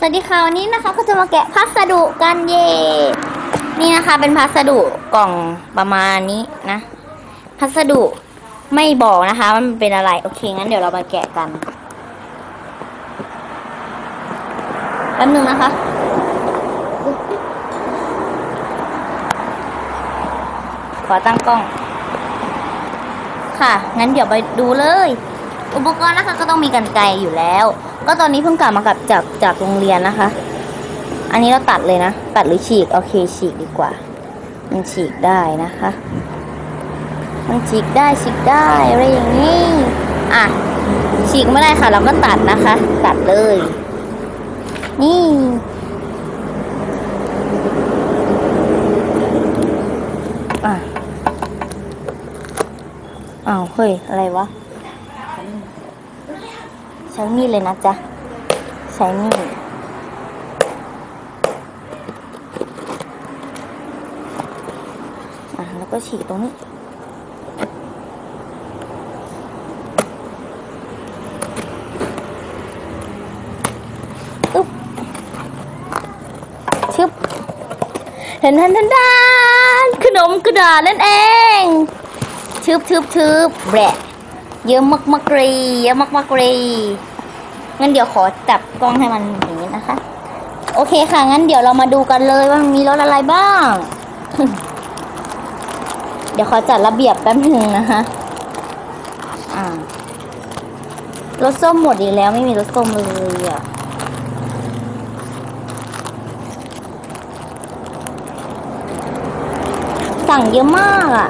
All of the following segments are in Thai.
สวัสดีค่ะวันนี้นะคะก็จะมาแกะพัสดุกันเย่นี่นะคะ เป็นพัสดุกล่องประมาณนี้นะ พัสดุไม่บอกนะคะว่ามันเป็นอะไร โอเคงั้นเดี๋ยวเรามาแกะกันแป๊บนึงนะคะ ขอตั้งกล้อง ค่ะงั้นเดี๋ยวไปดูเลย อุปกรณ์นะคะก็ต้องมีกันไกรอยู่แล้ว ก็ตอนนี้เพิ่งกลับมากับจากจากโรงเรียนนะคะ อันนี้เราตัดเลยนะ ตัดหรือฉีก โอเคฉีกดีกว่า มันฉีกได้นะคะ มันฉีกได้ฉีกได้อะไรอย่างนี้ อะ ฉีกไม่ได้ค่ะ เราก็ตัดนะคะ ตัดเลย นี่อะอ้าวเฮ้ย อะไรวะ ช้มีดเลยนะจ๊ะ ใช้มีดแล้วก็ฉีกตรงนี้อุ๊บชึบเห็นทันทันทานขนมกระดาษนั่นเอง ชึบชึบชึบแบะเยอะมากมากๆเลยเยอะมากมากๆเลย งั้นเดี๋ยวขอจับกล้องให้มันอย่างนี้นะคะ โอเคค่ะ งั้นเดี๋ยวเรามาดูกันเลยว่ามีรถอะไรบ้าง เดี๋ยวขอจัดระเบียบแป๊บหนึ่งนะคะอ่ารถส้มหมดอีกแล้วไม่มีรถส้มเลยอะสั่งเยอะมากอะ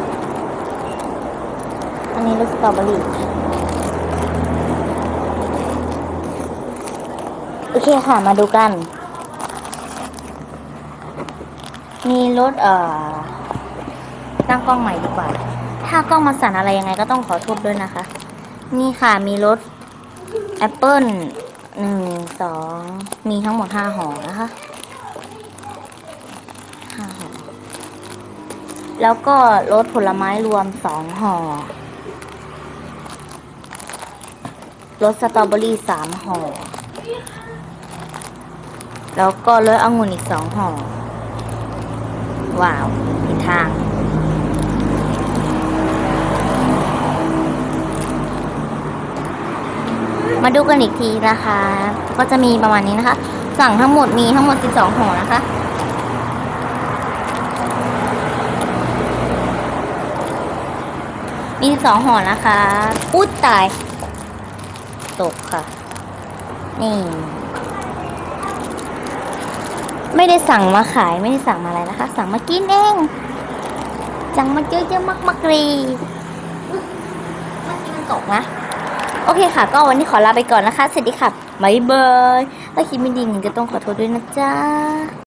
อันนี้รสสตรอเบอรี่ อเคค่ะ มาดูกัน มีรถเอ่อ ตั้งกล้องใหม่ดีกว่า ถ้ากล้องมาสั่นอะไรยังไงก็ต้องขอโทษด้วยนะคะ นี่ค่ะ มีรถแอปเปิลหนึ่งสอง มีทั้งหมดห้าห่อนะคะห้าห่อ แล้วก็รสผลไม้รวมสองห่อรสสตรอเบอรี่สามห่อ แล้วก็รสองุ่นอีกสองห่อ ว้าวผิดทาง มาดูกันอีกทีนะคะ ก็จะมีประมาณนี้นะคะ สั่งทั้งหมดมีทั้งหมด 12ห่อนะคะมี12ห่อนะคะอุ๊ดตาย ตกค่ะ นี่ ไม่ได้สั่งมาขายไม่ได้สั่งมาอะไรนะคะ สั่งมากินเองสั่งมาเยอะๆมากๆเลยอุ๊ยเมื่อกี้มันตกนะ โอเคค่ะ ก็วันนี้ขอลาไปก่อนนะคะ สวัสดีค่ะบ๊ายบายถ้าคิดไม่ดีงั้นก็ต้องขอโทษด้วยนะจ๊ะ